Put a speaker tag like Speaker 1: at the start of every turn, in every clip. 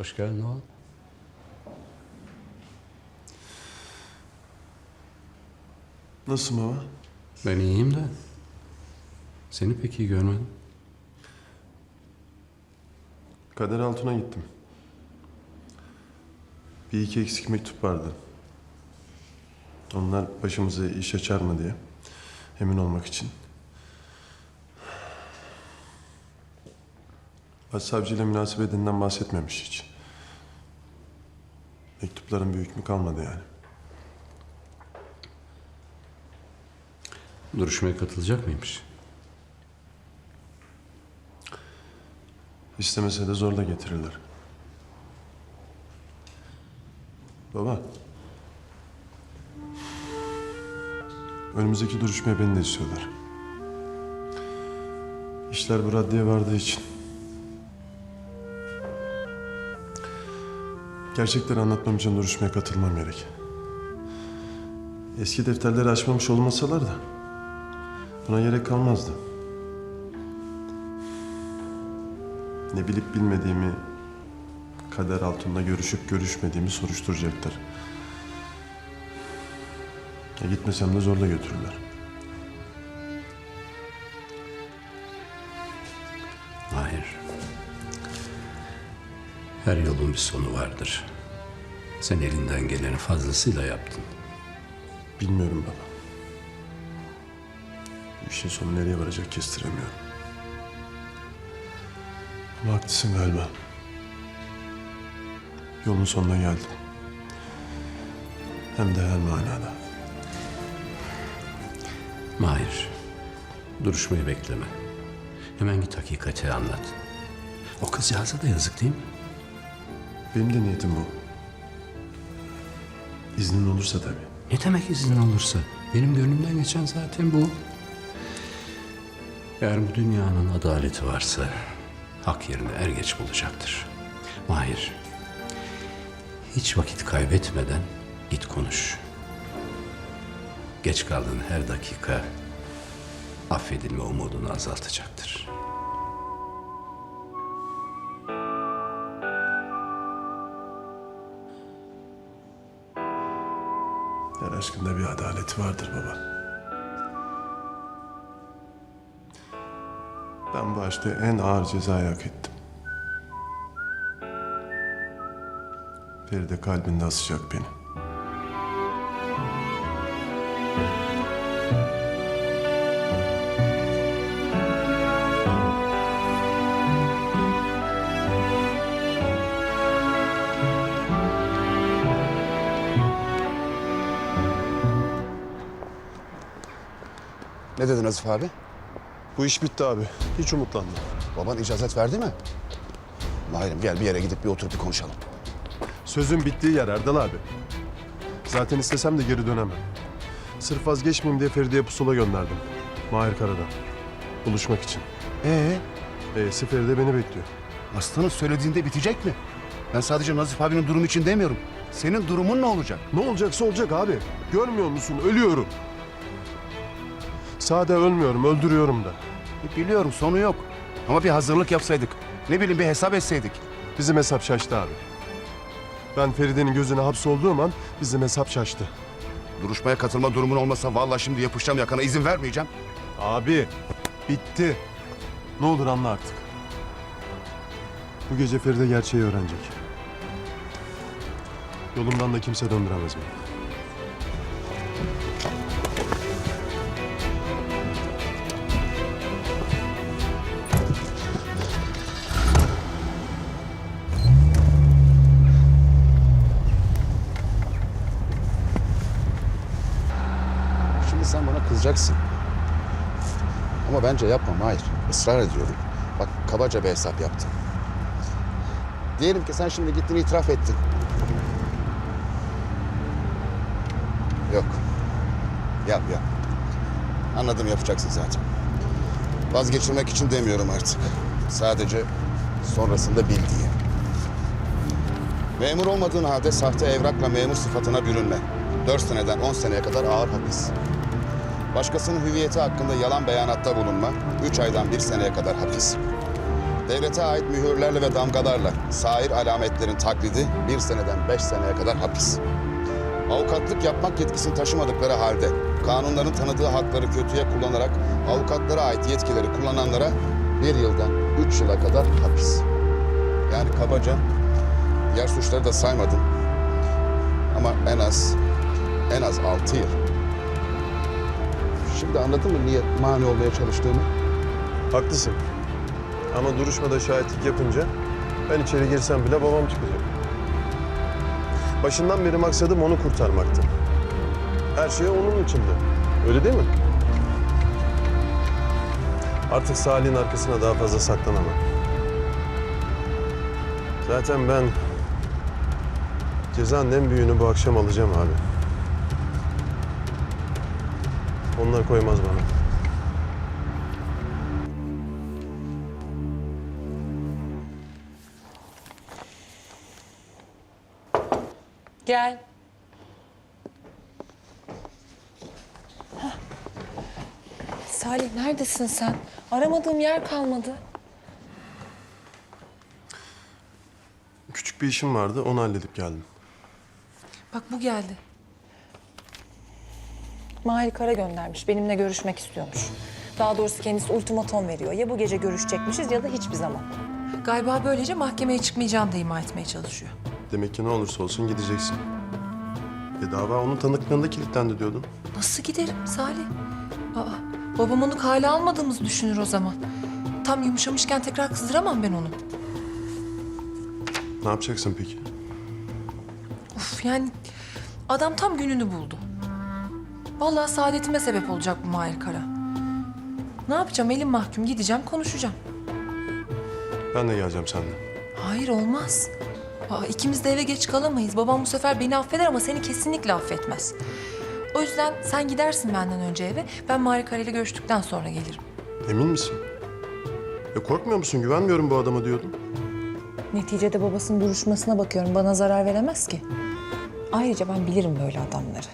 Speaker 1: Hoş geldin oğlum.
Speaker 2: Nasılsın baba?
Speaker 1: Ben iyiyim de. Seni pek iyi görmedim.
Speaker 2: Kader Altun'a gittim. Bir iki eksik mektup vardı. Onlar başımıza iş açar mı diye. Emin olmak için. Başsavcıyla münasebetinden bahsetmemiş hiç. Mektupların bir hükmü kalmadı yani.
Speaker 1: Duruşmaya katılacak mıymış?
Speaker 2: İstemese de zorla getirirler. Baba. Önümüzdeki duruşmaya beni de istiyorlar. İşler bu raddeye vardığı için. Gerçekleri anlatmam için duruşmaya katılmam gerek. Eski defterleri açmamış olmasalar da buna gerek kalmazdı. Ne bilip bilmediğimi, kader altında görüşüp görüşmediğimi soruşturacaklar. Ya gitmesem de zorla götürürler.
Speaker 1: Her yolun bir sonu vardır. Sen elinden geleni fazlasıyla yaptın.
Speaker 2: Bilmiyorum baba. Bu işin sonu nereye varacak kestiremiyorum. Ama haklısın galiba. Yolun sonuna geldim. Hem de her manada.
Speaker 1: Mahir, duruşmayı bekleme. Hemen git hakikati anlat. O kızcağıza da yazık değil mi?
Speaker 2: Benim de niyetim bu. İznin olursa tabii.
Speaker 1: Ne demek izin olursa? Benim gönlümden geçen zaten bu. Eğer bu dünyanın adaleti varsa hak yerini er geç bulacaktır. Mahir, hiç vakit kaybetmeden git konuş. Geç kaldığın her dakika affedilme umudunu azaltacaktır.
Speaker 2: Aşkında bir adaleti vardır baba. Ben bu aşkta en ağır cezayı hak ettim. Feride kalbinde asacak beni.
Speaker 3: Ne dedi Nazif abi?
Speaker 2: Bu iş bitti abi. Hiç umutlanma.
Speaker 3: Baban icazet verdi mi? Mahir'im gel bir yere gidip bir oturup bir konuşalım.
Speaker 2: Sözün bittiği yer Erdal abi. Zaten istesem de geri dönemem. Sırf vazgeçmeyeyim diye Feride'ye pusula gönderdim. Mahir Kara'dan. Buluşmak için.
Speaker 3: Ee,
Speaker 2: E'si Feride beni bekliyor.
Speaker 3: Aslanın söylediğinde bitecek mi? Ben sadece Nazif abinin durumu için demiyorum. Senin durumun ne olacak?
Speaker 2: Ne olacaksa olacak abi. Görmüyor musun? Ölüyorum. Sade ölmüyorum, öldürüyorum da.
Speaker 3: E, Biliyorum sonu yok. Ama bir hazırlık yapsaydık. Ne bileyim bir hesap etseydik.
Speaker 2: Bizim hesap şaştı abi. Ben Feride'nin gözüne hapsolduğum an bizim hesap şaştı.
Speaker 3: Duruşmaya katılma durumun olmasa vallahi şimdi yapışacağım yakana izin vermeyeceğim.
Speaker 2: Abi, bitti. Ne olur anla artık. Bu gece Feride gerçeği öğrenecek. Yolumdan da kimse döndüremez beni.
Speaker 3: Kızacaksın. Ama bence yapma Mahir. Israr ediyorum. Bak kabaca bir hesap yaptın. Diyelim ki sen şimdi gittin itiraf ettin. Yok. Yap yap. Anladım yapacaksın zaten. Vazgeçirmek için demiyorum artık. Sadece sonrasında bil diye. Memur olmadığın halde sahte evrakla memur sıfatına bürünme. 4 seneden 10 seneye kadar ağır hapis. Başkasının hüviyeti hakkında yalan beyanatta bulunma. 3 aydan 1 seneye kadar hapis. Devlete ait mühürlerle ve damgalarla sair alametlerin taklidi bir seneden beş seneye kadar hapis. Avukatlık yapmak yetkisini taşımadıkları halde kanunların tanıdığı hakları kötüye kullanarak avukatlara ait yetkileri kullananlara bir yıldan üç yıla kadar hapis. Yani kabaca diğer suçları da saymadım. Ama en az en az altı yıl. Şimdi anladın mı niye mani olmaya çalıştığımı?
Speaker 2: Haklısın. Ama duruşmada şahitlik yapınca ben içeri girsem bile babam çıkacak. Başından beri maksadım onu kurtarmaktı. Her şey onun içinde. Öyle değil mi? Artık Salih'in arkasına daha fazla saklanamam. Zaten ben cezanın en büyüğünü bu akşam alacağım abi. Onlar koymaz bana.
Speaker 4: Gel. Hah. Salih neredesin sen? Aramadığım yer kalmadı.
Speaker 2: Küçük bir işim vardı, onu halledip geldim.
Speaker 4: Bak bu geldi. Mahir Kara göndermiş. Benimle görüşmek istiyormuş. Daha doğrusu kendisi ultimatom veriyor. Ya bu gece görüşecekmişiz ya da hiçbir zaman.
Speaker 5: Galiba böylece mahkemeye çıkmayacağını da ima etmeye çalışıyor.
Speaker 2: Demek ki ne olursa olsun gideceksin. E dava onun tanıklığında kilitlendi diyordun.
Speaker 5: Nasıl giderim Salih? Aa, babam onu kale almadığımızı düşünür o zaman. Tam yumuşamışken tekrar kızdıramam ben onu.
Speaker 2: Ne yapacaksın peki?
Speaker 5: Uf yani adam tam gününü buldu. Vallahi saadetime sebep olacak bu Mahir Kara. Ne yapacağım elim mahkum gideceğim konuşacağım.
Speaker 2: Ben de geleceğim seninle.
Speaker 5: Hayır olmaz. Aa, ikimiz de eve geç kalamayız. Babam bu sefer beni affeder ama seni kesinlikle affetmez. O yüzden sen gidersin benden önce eve. Ben Mahir Kara ile görüştükten sonra gelirim.
Speaker 2: Emin misin? Ya korkmuyor musun? Güvenmiyorum bu adama diyordun.
Speaker 4: Neticede babasının duruşmasına bakıyorum. Bana zarar veremez ki. Ayrıca ben bilirim böyle adamları.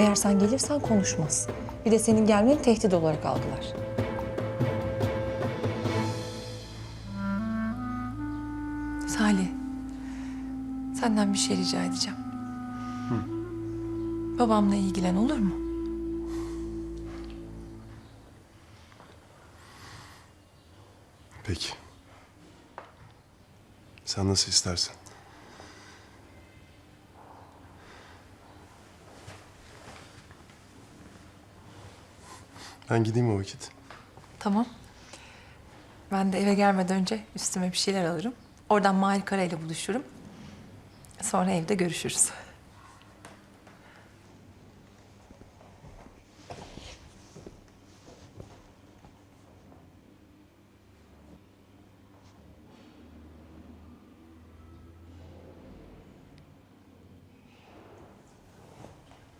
Speaker 4: Eğer sen gelirsen konuşmaz. Bir de senin gelmeni tehdit olarak algılar.
Speaker 5: Salih, senden bir şey rica edeceğim. Babamla ilgilen olur mu?
Speaker 2: Peki. Sen nasıl istersen. Ben gideyim o vakit.
Speaker 5: Tamam. Ben de eve gelmeden önce üstüme bir şeyler alırım. Oradan Mahir Kara ile buluşurum. Sonra evde görüşürüz.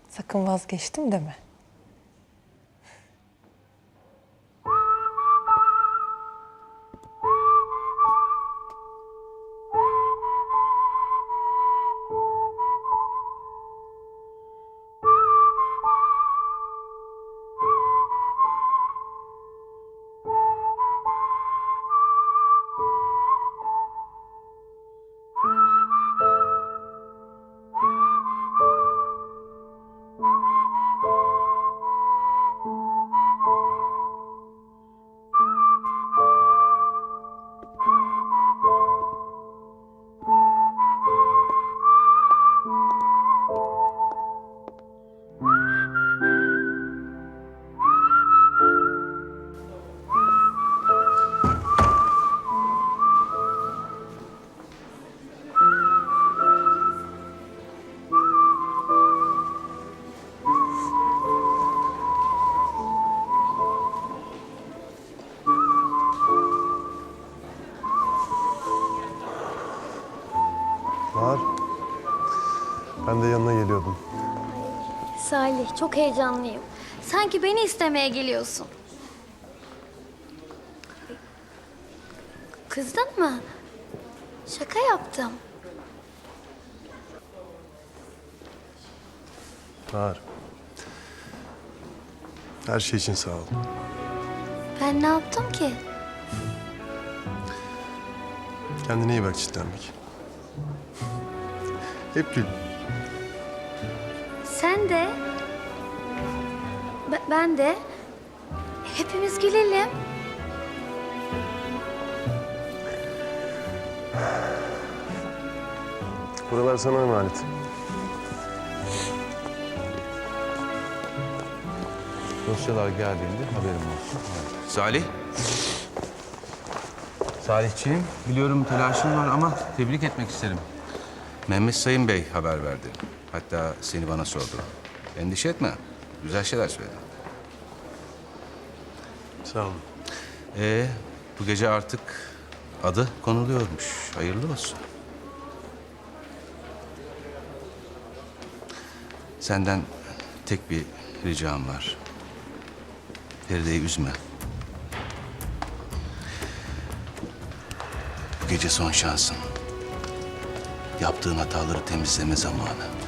Speaker 4: Sakın vazgeçtim deme.
Speaker 6: Çok heyecanlıyım. Sanki beni istemeye geliyorsun. Kızdın mı? Şaka yaptım.
Speaker 2: Var. Her şey için sağ ol.
Speaker 6: Ben ne yaptım ki?
Speaker 2: Kendine iyi bak çitlenmek. Hep gül.
Speaker 6: Sen de. Be- ben de. Hepimiz gülelim.
Speaker 2: Buralar sana emanet.
Speaker 7: Dosyalar geldiğinde haberim olsun. Salih. Salihciğim, biliyorum telaşın var ama tebrik etmek isterim. Mehmet Sayın Bey haber verdi. Hatta seni bana sordu. Endişe etme. Güzel şeyler söyledi.
Speaker 2: Sağ olun.
Speaker 7: Ee, bu gece artık adı konuluyormuş. Hayırlı olsun. Senden tek bir ricam var. Feride'yi üzme. Bu gece son şansın. Yaptığın hataları temizleme zamanı.